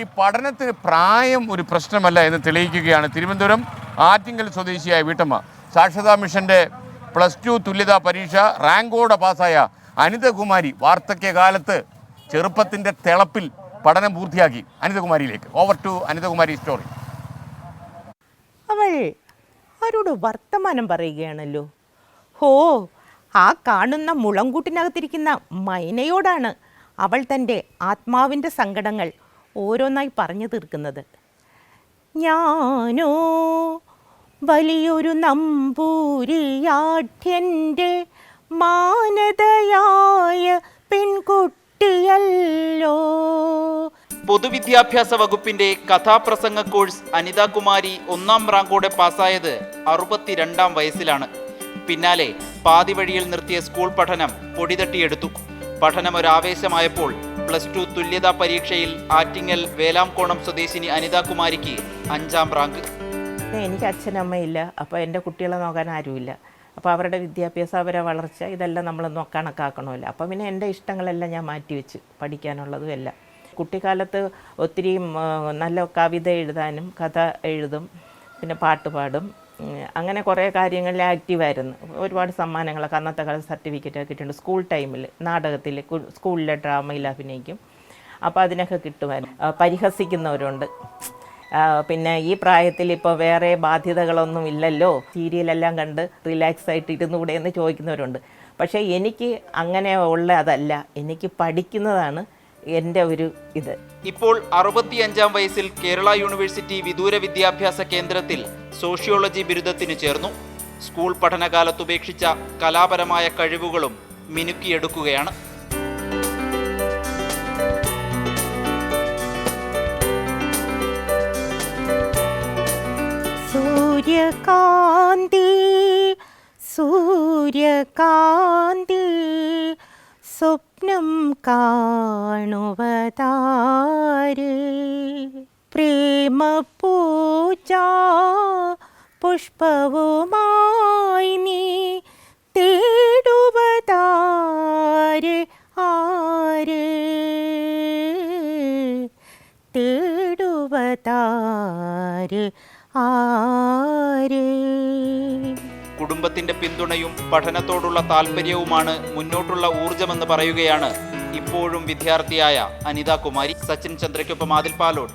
ഈ പഠനത്തിന് പ്രായം ഒരു പ്രശ്നമല്ല എന്ന് തെളിയിക്കുകയാണ് തിരുവനന്തപുരം ആറ്റിങ്കൽ സ്വദേശിയായ വീട്ടമ്മ. സാക്ഷരതാ മിഷന്റെ പ്ലസ് ടു തുല്യതാ പരീക്ഷ റാങ്കോടെ പാസ്സായ അനിതകുമാരി വാർദ്ധക്യകാലത്ത് ചെറുപ്പത്തിന്റെ തിളപ്പിൽ പഠനം പൂർത്തിയാക്കി. അനിതകുമാരിയിലേക്ക്. ഓവർ ടു അനിതകുമാരി സ്റ്റോറി അവൾ ആരോട് വർത്തമാനം പറയുകയാണല്ലോ. ഹോ ആ കാണുന്ന മുളങ്കൂട്ടിനകത്തിരിക്കുന്ന മൈനയോടാണ് അവൾ തന്റെ ആത്മാവിന്റെ സങ്കടങ്ങൾ ഓരോന്നായി പറഞ്ഞു തീർക്കുന്നത്. ഞാനോ വലിയൊരു നമ്പൂരിയാഠ്യന്റെ മാനതയായ പെൺകുട്ടിയല്ലോ. പൊതുവിദ്യാഭ്യാസ വകുപ്പിന്റെ കഥാപ്രസംഗ കോഴ്സ് അനിതാകുമാരി ഒന്നാം റാങ്കോടെ പാസ്സായത് അറുപത്തിരണ്ടാം വയസ്സിലാണ്. പിന്നാലെ പാതിവഴിയിൽ നിർത്തിയ സ്കൂൾ പഠനം പൊടിതട്ടിയെടുത്തു. പഠനം ഒരാവേശമായപ്പോൾ പ്ലസ് ടു തുല്യതാ പരീക്ഷയിൽ ആറ്റിങ്ങൽ വേലാംകോണം സ്വദേശിനി അനിതാകുമാരിക്ക് അഞ്ചാം റാങ്ക്. എനിക്ക് അച്ഛനമ്മയില്ല അപ്പോൾ എന്റെ കുട്ടികളെ നോക്കാൻ ആരുമില്ല. അപ്പോൾ അവരുടെ വിദ്യാഭ്യാസം അവരെ വളർച്ച ഇതെല്ലാം നമ്മൾ കണക്കാക്കണമല്ലോ. അപ്പോൾ പിന്നെ എന്റെ ഇഷ്ടങ്ങളെല്ലാം ഞാൻ മാറ്റിവെച്ച് പഠിക്കാനുള്ളതും എല്ലാം. കുട്ടിക്കാലത്ത് ഒത്തിരി നല്ല കവിത എഴുതാനും കഥ എഴുതും പിന്നെ പാട്ട് പാടും. അങ്ങനെ കുറേ കാര്യങ്ങളിൽ ആക്റ്റീവായിരുന്നു ഒരുപാട് സമ്മാനങ്ങളൊക്കെ അന്നത്തെ കാലത്ത് സർട്ടിഫിക്കറ്റ് കിട്ടിയിട്ടുണ്ട് സ്കൂൾ ടൈമിൽ നാടകത്തിൽ സ്കൂളിലെ ഡ്രാമയിൽ അഭിനയിക്കും. അപ്പോൾ അതിനൊക്കെ കിട്ടുമായിരുന്നു. പരിഹസിക്കുന്നവരുണ്ട്. പിന്നെ ഈ പ്രായത്തിൽ ഇപ്പോൾ വേറെ ബാധ്യതകളൊന്നും ഇല്ലല്ലോ. സീരിയലെല്ലാം കണ്ട് റിലാക്സ് ആയിട്ട് ഇരുന്നുകൂടെ എന്ന് ചോദിക്കുന്നവരുണ്ട്. പക്ഷേ എനിക്ക് അങ്ങനെ ഉള്ള അതല്ല. എനിക്ക് പഠിക്കുന്നതാണ് എന്റെ ഒരു ഇത്. ഇപ്പോൾ അറുപത്തിയഞ്ചാം വയസ്സിൽ കേരള യൂണിവേഴ്സിറ്റി വിദൂര വിദ്യാഭ്യാസ കേന്ദ്രത്തിൽ സോഷ്യോളജി ബിരുദത്തിന് ചേർന്നു. സ്കൂൾ പഠനകാലത്ത് ഉപേക്ഷിച്ച കലാപരമായ കഴിവുകളും മിനുക്കിയെടുക്കുകയാണ്. സൂര്യകാന്തി സൂര്യകാന്തി സ്വപ്നം കാണുവതാര്? പ്രേമപൂജ പുഷ്പവുമായി നീ തേടുവതാര് ആര്? തേടുവതാര് ആര്? കുടുംബത്തിന്റെ പിന്തുണയും പഠനത്തോടുള്ള താല്പര്യവുമാണ് മുന്നോട്ടുള്ള ഊർജമെന്ന് പറയുകയാണ് ഇപ്പോഴും വിദ്യാർത്ഥിയായ അനിതാ കുമാരി സച്ചിൻ ചന്ദ്രയ്ക്കൊപ്പം ആദിൽ പാലോട്.